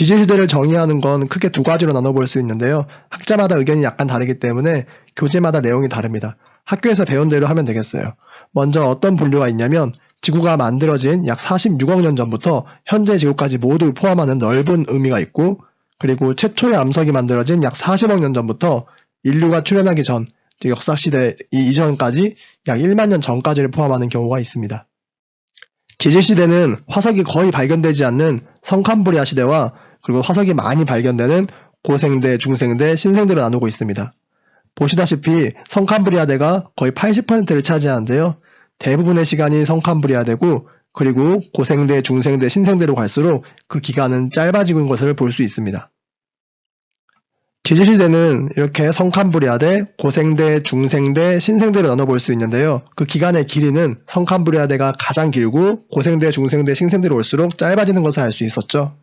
지질시대를 정의하는 건 크게 두 가지로 나눠볼 수 있는데요. 학자마다 의견이 약간 다르기 때문에 교재마다 내용이 다릅니다. 학교에서 배운 대로 하면 되겠어요. 먼저 어떤 분류가 있냐면 지구가 만들어진 약 46억 년 전부터 현재 지구까지 모두 포함하는 넓은 의미가 있고 그리고 최초의 암석이 만들어진 약 40억 년 전부터 인류가 출현하기 전, 즉 역사 시대 이전까지 약 1만 년 전까지를 포함하는 경우가 있습니다. 지질 시대는 화석이 거의 발견되지 않는 성캄브리아 시대와 그리고 화석이 많이 발견되는 고생대, 중생대, 신생대로 나누고 있습니다. 보시다시피 성캄브리아대가 거의 80%를 차지하는데요. 대부분의 시간이 성캄브리아대고 그리고 고생대, 중생대, 신생대로 갈수록 그 기간은 짧아지고 있는 것을 볼 수 있습니다. 지질시대는 이렇게 성캄브리아대, 고생대, 중생대, 신생대로 나눠볼 수 있는데요. 그 기간의 길이는 성캄브리아대가 가장 길고 고생대, 중생대, 신생대로 올수록 짧아지는 것을 알 수 있었죠.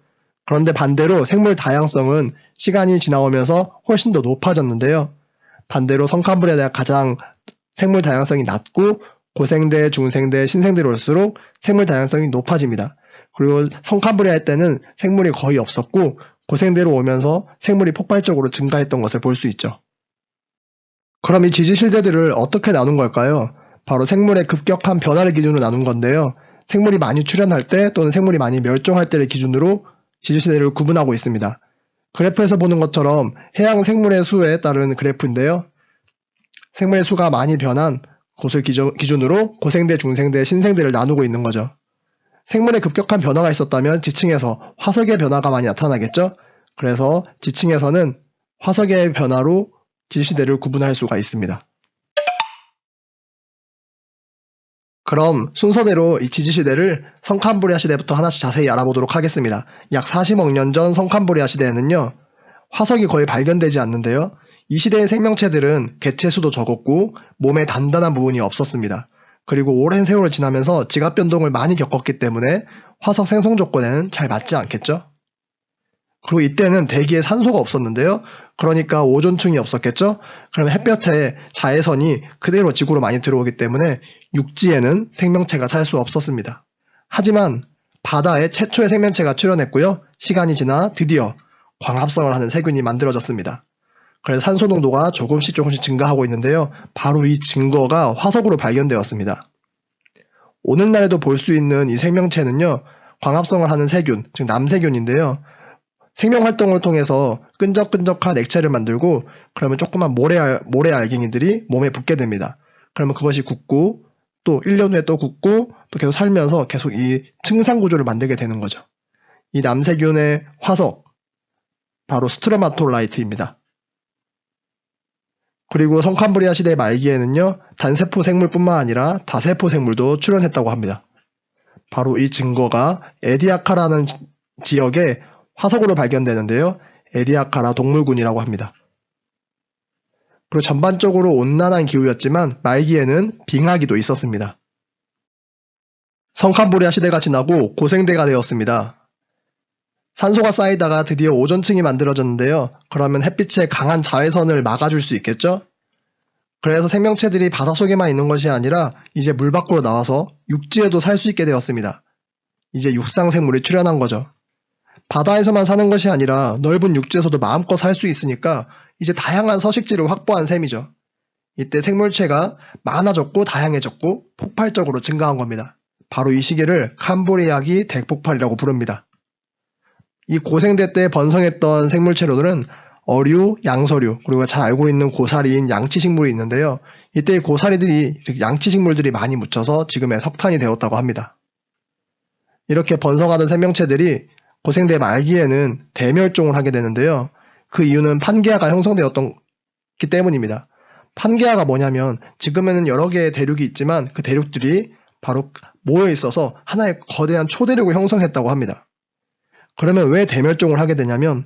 그런데 반대로 생물 다양성은 시간이 지나오면서 훨씬 더 높아졌는데요. 반대로 성캄브리아대가 가장 생물 다양성이 낮고 고생대, 중생대, 신생대로 올수록 생물 다양성이 높아집니다. 그리고 성캄브리아 때는 생물이 거의 없었고 고생대로 오면서 생물이 폭발적으로 증가했던 것을 볼 수 있죠. 그럼 이 지지실대들을 어떻게 나눈 걸까요? 바로 생물의 급격한 변화를 기준으로 나눈 건데요. 생물이 많이 출현할 때 또는 생물이 많이 멸종할 때를 기준으로 지지시대를 구분하고 있습니다. 그래프에서 보는 것처럼 해양 생물의 수에 따른 그래프인데요. 생물의 수가 많이 변한 곳을 기준으로 고생대, 중생대, 신생대를 나누고 있는 거죠. 생물의 급격한 변화가 있었다면 지층에서 화석의 변화가 많이 나타나겠죠? 그래서 지층에서는 화석의 변화로 지시대를 구분할 수가 있습니다. 그럼 순서대로 이 지지시대를 성캄브리아 시대부터 하나씩 자세히 알아보도록 하겠습니다. 약 40억 년 전 성캄브리아 시대에는요, 화석이 거의 발견되지 않는데요. 이 시대의 생명체들은 개체 수도 적었고 몸에 단단한 부분이 없었습니다. 그리고 오랜 세월을 지나면서 지각 변동을 많이 겪었기 때문에 화석 생성 조건에는 잘 맞지 않겠죠? 그리고 이때는 대기에 산소가 없었는데요. 그러니까 오존층이 없었겠죠? 그럼 햇볕에 자외선이 그대로 지구로 많이 들어오기 때문에 육지에는 생명체가 살 수 없었습니다. 하지만 바다에 최초의 생명체가 출현했고요. 시간이 지나 드디어 광합성을 하는 세균이 만들어졌습니다. 그래서 산소 농도가 조금씩 조금씩 증가하고 있는데요. 바로 이 증거가 화석으로 발견되었습니다. 오늘날에도 볼 수 있는 이 생명체는요. 광합성을 하는 세균, 즉 남세균인데요. 생명 활동을 통해서 끈적끈적한 액체를 만들고 그러면 조그만 모래, 모래 알갱이들이 몸에 붙게 됩니다. 그러면 그것이 굳고 또 1년 후에 또 굳고 또 계속 살면서 계속 이 층상 구조를 만들게 되는 거죠. 이 남세균의 화석, 바로 스트로마톨라이트입니다. 그리고 성캄브리아 시대 말기에는요, 단세포 생물뿐만 아니라 다세포 생물도 출현했다고 합니다. 바로 이 증거가 에디아카라는 지역에 화석으로 발견되는데요. 에디아카라 동물군이라고 합니다. 그리고 전반적으로 온난한 기후였지만 말기에는 빙하기도 있었습니다. 성캄브리아 시대가 지나고 고생대가 되었습니다. 산소가 쌓이다가 드디어 오존층이 만들어졌는데요. 그러면 햇빛의 강한 자외선을 막아줄 수 있겠죠? 그래서 생명체들이 바다 속에만 있는 것이 아니라 이제 물 밖으로 나와서 육지에도 살 수 있게 되었습니다. 이제 육상 생물이 출현한 거죠. 바다에서만 사는 것이 아니라 넓은 육지에서도 마음껏 살 수 있으니까 이제 다양한 서식지를 확보한 셈이죠. 이때 생물체가 많아졌고 다양해졌고 폭발적으로 증가한 겁니다. 바로 이 시기를 캄브리아기 대폭발이라고 부릅니다. 이 고생대 때 번성했던 생물체로들은 어류, 양서류, 그리고 잘 알고 있는 고사리인 양치식물이 있는데요. 이때 고사리들이, 양치식물들이 많이 묻혀서 지금의 석탄이 되었다고 합니다. 이렇게 번성하던 생명체들이 고생대 말기에는 대멸종을 하게 되는데요. 그 이유는 판게아가 형성되었기 때문입니다. 판게아가 뭐냐면 지금에는 여러 개의 대륙이 있지만 그 대륙들이 바로 모여 있어서 하나의 거대한 초대륙을 형성했다고 합니다. 그러면 왜 대멸종을 하게 되냐면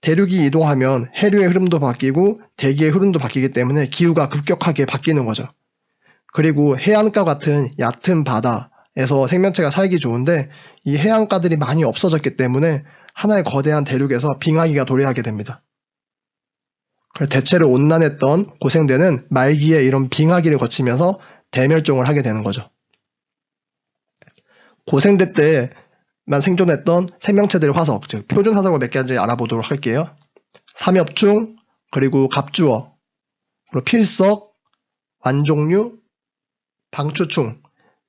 대륙이 이동하면 해류의 흐름도 바뀌고 대기의 흐름도 바뀌기 때문에 기후가 급격하게 바뀌는 거죠. 그리고 해안가 같은 얕은 바다 에서 생명체가 살기 좋은데 이 해안가들이 많이 없어졌기 때문에 하나의 거대한 대륙에서 빙하기가 도래하게 됩니다. 그래서 대체로 온난했던 고생대는 말기에 이런 빙하기를 거치면서 대멸종을 하게 되는 거죠. 고생대 때 생존했던 생명체들의 화석, 즉 표준 화석을 몇 개인지 알아보도록 할게요. 삼엽충, 그리고 갑주어, 그리고 필석, 완종류, 방추충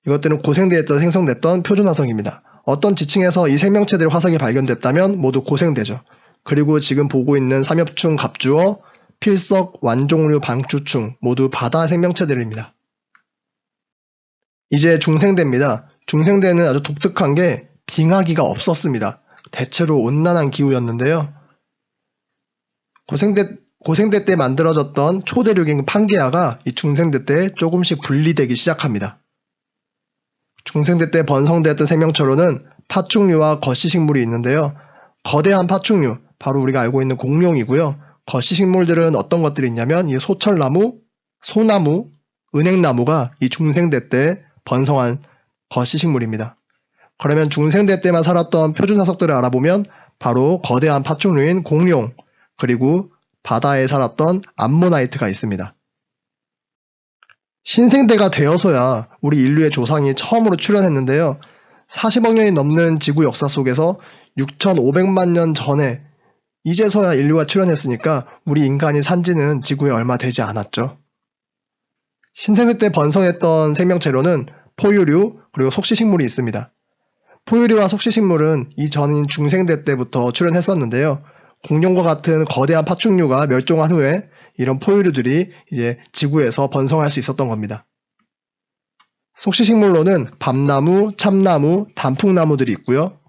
이것들은 고생대에서 생성됐던 표준 화석입니다. 어떤 지층에서 이 생명체들의 화석이 발견됐다면 모두 고생대죠. 그리고 지금 보고 있는 삼엽충, 갑주어, 필석, 완종류, 방추충 모두 바다 생명체들입니다. 이제 중생대입니다. 중생대는 아주 독특한 게 빙하기가 없었습니다. 대체로 온난한 기후였는데요. 고생대, 고생대 때 만들어졌던 초대륙인 판게아가 이 중생대 때 조금씩 분리되기 시작합니다. 중생대 때 번성되었던 생명체로는 파충류와 거시식물이 있는데요. 거대한 파충류, 바로 우리가 알고 있는 공룡이고요. 거시식물들은 어떤 것들이 있냐면 이 소철나무, 소나무, 은행나무가 이 중생대 때 번성한 거시식물입니다. 그러면 중생대 때만 살았던 표준 화석들을 알아보면 바로 거대한 파충류인 공룡, 그리고 바다에 살았던 암모나이트가 있습니다. 신생대가 되어서야 우리 인류의 조상이 처음으로 출현했는데요. 40억 년이 넘는 지구 역사 속에서 6,500만 년 전에 이제서야 인류가 출현했으니까 우리 인간이 산지는 지구에 얼마 되지 않았죠. 신생대 때 번성했던 생명체로는 포유류 그리고 속시식물이 있습니다. 포유류와 속시식물은 이 전인 중생대 때부터 출현했었는데요. 공룡과 같은 거대한 파충류가 멸종한 후에 이런 포유류들이 이제 지구에서 번성할 수 있었던 겁니다. 속시식물로는 밤나무, 참나무, 단풍나무들이 있고요.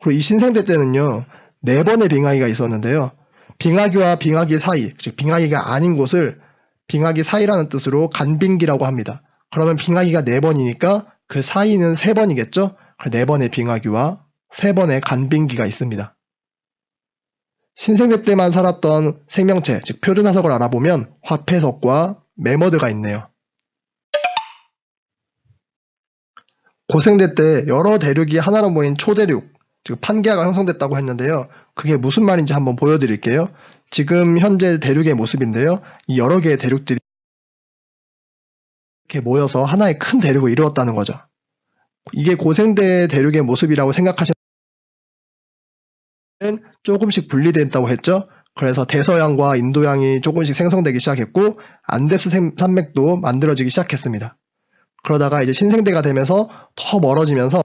그리고 이 신생대 때는요, 네 번의 빙하기가 있었는데요. 빙하기와 빙하기 사이, 즉 빙하기가 아닌 곳을 빙하기 사이라는 뜻으로 간빙기라고 합니다. 그러면 빙하기가 네 번이니까 그 사이는 세 번이겠죠? 네 번의 빙하기와 세 번의 간빙기가 있습니다. 신생대 때만 살았던 생명체, 즉 표준화석을 알아보면 화폐석과 매머드가 있네요. 고생대 때 여러 대륙이 하나로 모인 초대륙, 즉 판게아가 형성됐다고 했는데요. 그게 무슨 말인지 한번 보여드릴게요. 지금 현재 대륙의 모습인데요. 이 여러 개의 대륙들이 이렇게 모여서 하나의 큰 대륙을 이루었다는 거죠. 이게 고생대 대륙의 모습이라고 생각하시면 조금씩 분리됐다고 했죠. 그래서 대서양과 인도양이 조금씩 생성되기 시작했고 안데스 산맥도 만들어지기 시작했습니다. 그러다가 이제 신생대가 되면서 더 멀어지면서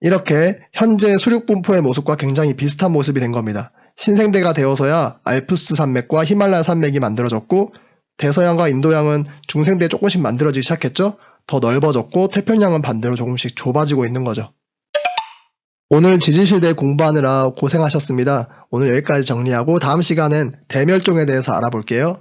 이렇게 현재 수륙 분포의 모습과 굉장히 비슷한 모습이 된 겁니다. 신생대가 되어서야 알프스 산맥과 히말라야 산맥이 만들어졌고 대서양과 인도양은 중생대에 조금씩 만들어지기 시작했죠. 더 넓어졌고 태평양은 반대로 조금씩 좁아지고 있는 거죠. 오늘 지진시대 공부하느라 고생하셨습니다. 오늘 여기까지 정리하고 다음 시간엔 대멸종에 대해서 알아볼게요.